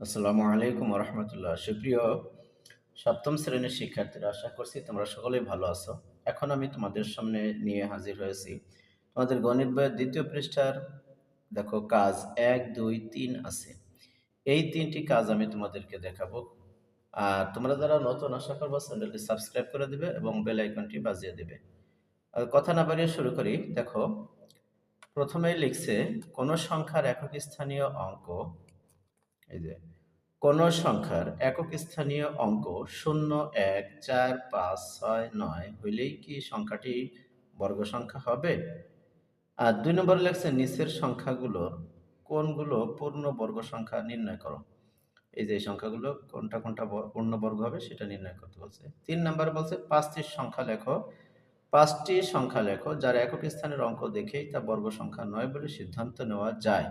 আসসালামু আলাইকুম রহমতুল্লাহ সুপ্রিয় সপ্তম শ্রেণির শিক্ষার্থীরা, আশা করছি তোমরা সকলেই ভালো আছো। এখন আমি তোমাদের সামনে নিয়ে হাজির হয়েছি তোমাদের গণিত বইয়ের দ্বিতীয় পৃষ্ঠার, দেখো, কাজ এক, দুই, তিন আছে। এই তিনটি কাজ আমি তোমাদেরকে দেখাবো। আর তোমরা যারা নতুন, আশা করব চ্যানেলটি সাবস্ক্রাইব করে দিবে এবং বেল আইকনটি বাজিয়ে দিবে। আর কথা না বাড়িয়ে শুরু করি, দেখো, প্রথমেই লিখছে, কোনো সংখ্যার একক স্থানীয় অঙ্ক এই যে, কোন সংখ্যার একক স্থানীয় অঙ্ক শূন্য, এক, চার, পাঁচ, ছয়, নয় হইলেই কি সংখ্যাটি বর্গ সংখ্যা হবে? আর দুই নম্বরে লেখছে নিচের সংখ্যাগুলোর কোনগুলো পূর্ণ বর্গ সংখ্যা নির্ণয় করো? এই যে সংখ্যাগুলো কোনটা কোনটা ব- পূর্ণ বর্গ হবে সেটা নির্ণয় করতে বলছে। তিন নম্বরে বলছে পাঁচটি সংখ্যা লেখো। পাঁচটি সংখ্যা লেখো যার একক স্থানের অঙ্ক দেখেই তা বর্গ সংখ্যা নয় বলে সিদ্ধান্ত নেওয়া যায়।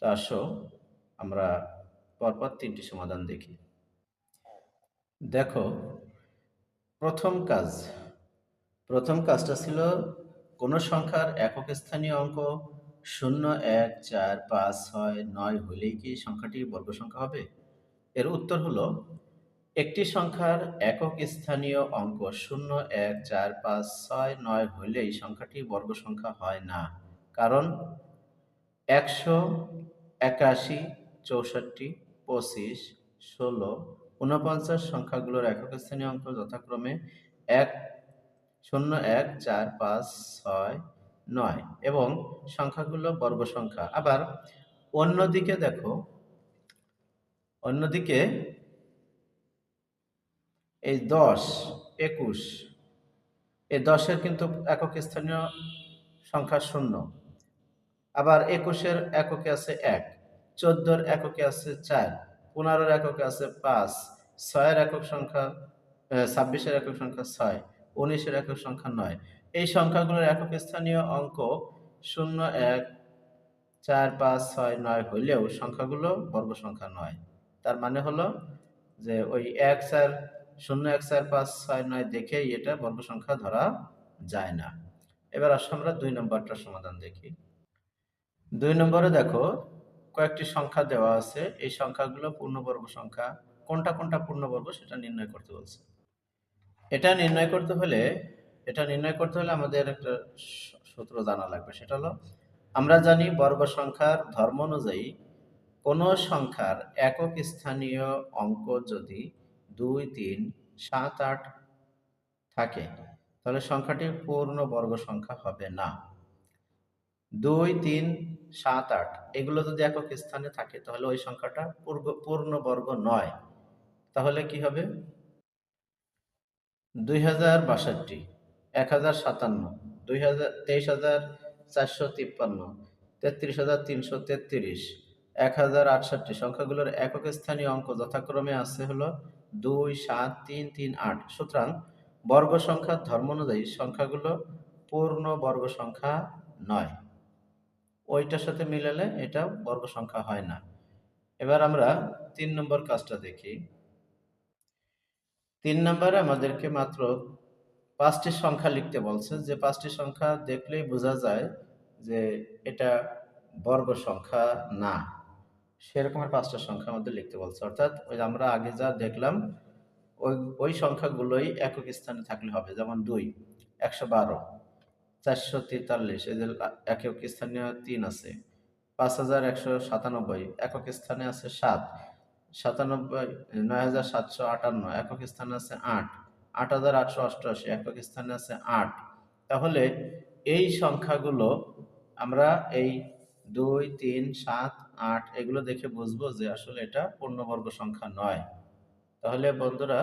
তো আসো, আমরা পরপর তিনটি সমাধান দেখি। দেখো, প্রথম কাজ, প্রথম কাজটা ছিল কোনো সংখ্যার একক স্থানীয় অঙ্ক শূন্য, এক, চার, পাঁচ, ছয়, নয় হলেই কি সংখ্যাটি বর্গ সংখ্যা হবে? এর উত্তর হলো, একটি সংখ্যার একক স্থানীয় অঙ্ক শূন্য, এক, চার, পাঁচ, ছয়, নয় হলেই সংখ্যাটি বর্গ সংখ্যা হয় না। কারণ একশো একাশি চৌষট্টি, পঁচিশ, ষোলো, ঊনপঞ্চাশ সংখ্যাগুলোর একক স্থানীয় অঙ্ক যথাক্রমে এক, শূন্য এক, চার, পাঁচ, ছয়, নয় এবং সংখ্যাগুলো বর্গ সংখ্যা। আবার অন্যদিকে দেখো, অন্যদিকে এই দশ, একুশ, এই দশের কিন্তু একক স্থানীয় সংখ্যা শূন্য। আবার একুশের এককে আছে এক। চোদ্দোর এককে আছে চার, পনেরোর এককে আছে পাঁচ, ছয়ের একক সংখ্যা ছাব্বিশের একক সংখ্যা ছয়, উনিশের একক সংখ্যা নয়। এই সংখ্যাগুলোর একক স্থানীয় অঙ্ক শূন্য এক, চার, পাঁচ, ছয়, নয় হইলেও সংখ্যাগুলো বর্গ সংখ্যা নয়। তার মানে হলো যে ওই এক, চার, শূন্য এক, চার, পাঁচ, ছয়, নয় দেখেই এটা বর্গ সংখ্যা ধরা যায় না। এবার আসলে আমরা দুই নম্বরটার সমাধান দেখি। দুই নম্বরে দেখো কয়েকটি সংখ্যা দেওয়া আছে। এই সংখ্যাগুলো পূর্ণবর্গ সংখ্যা। কোনটা কোনটা পূর্ণবর্গ সেটা নির্ণয় করতে বলছে। এটা নির্ণয় করতে হলে, এটা নির্ণয় করতে হলে আমাদের একটা সূত্র জানা লাগবে। সেটা হলো, আমরা জানি বর্গ সংখ্যার ধর্ম অনুযায়ী কোনো সংখ্যার একক স্থানীয় অঙ্ক যদি দুই, তিন, সাত, আট থাকে, তাহলে সংখ্যাটি পূর্ণ বর্গ সংখ্যা হবে না। দুই, তিন, সাত, আট। এগুলো যদি একক স্থানে থাকে, তাহলে ওই সংখ্যাটা পূর্ব পূর্ণ বর্গ নয়। তাহলে কি হবে? দুই হাজার বাষট্টি, এক হাজার সাতান্ন, দুই হাজার, তেইশ হাজার চারশো তিপ্পান্ন, তেত্রিশ হাজার তিনশো তেত্রিশ, এক হাজার আটষট্টি। সংখ্যাগুলোর একক স্থানীয় অঙ্ক যথাক্রমে আছে হলো দুই, সাত, তিন তিন, আট। সুতরাং বর্গ সংখ্যার ধর্ম অনুযায়ী সংখ্যাগুলো পূর্ণ বর্গ সংখ্যা নয়। ওইটার সাথে মিলালে এটা বর্গ সংখ্যা হয় না। এবার আমরা তিন নম্বর কাজটা দেখি। তিন নম্বরে আমাদেরকে মাত্র পাঁচটি সংখ্যা লিখতে বলছে। যে পাঁচটি সংখ্যা দেখলেই বোঝা যায় যে এটা বর্গ সংখ্যা না। সেরকমের পাঁচটা সংখ্যা আমাদের লিখতে বলছে। অর্থাৎ ওই আমরা আগে যা দেখলাম, ওই ওই সংখ্যাগুলোই একক স্থানে থাকলে হবে। যেমন দুই, একশো বারো। চারশো তেতাল্লিশ, এদের একক স্থানীয় তিন আছে। পাঁচ হাজার একশো সাতানব্বই, একক স্থানে আছে সাত। সাতানব্বই, নয় হাজার সাতশো আটান্ন, একক স্থানে আছে আট। আট হাজার আটশো অষ্টআশি, একক স্থানে আছে আট। তাহলে এই সংখ্যাগুলো আমরা এই দুই, তিন, সাত, আট এগুলো দেখে বুঝব যে আসলে এটা পূর্ণবর্গ সংখ্যা নয়। তাহলে বন্ধুরা,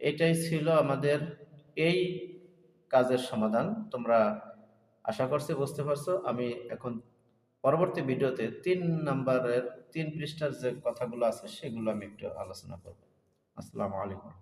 এটাই ছিল আমাদের এই কাজের সমাধান তোমরা আশা করছি বুঝতে পারছ। আমি এখন পরবর্তী ভিডিওতে তিন নাম্বারের, তিন পৃষ্ঠার যে কথাগুলো আছে সেগুলো আমি একটু আলোচনা করব। আসসালামু আলাইকুম।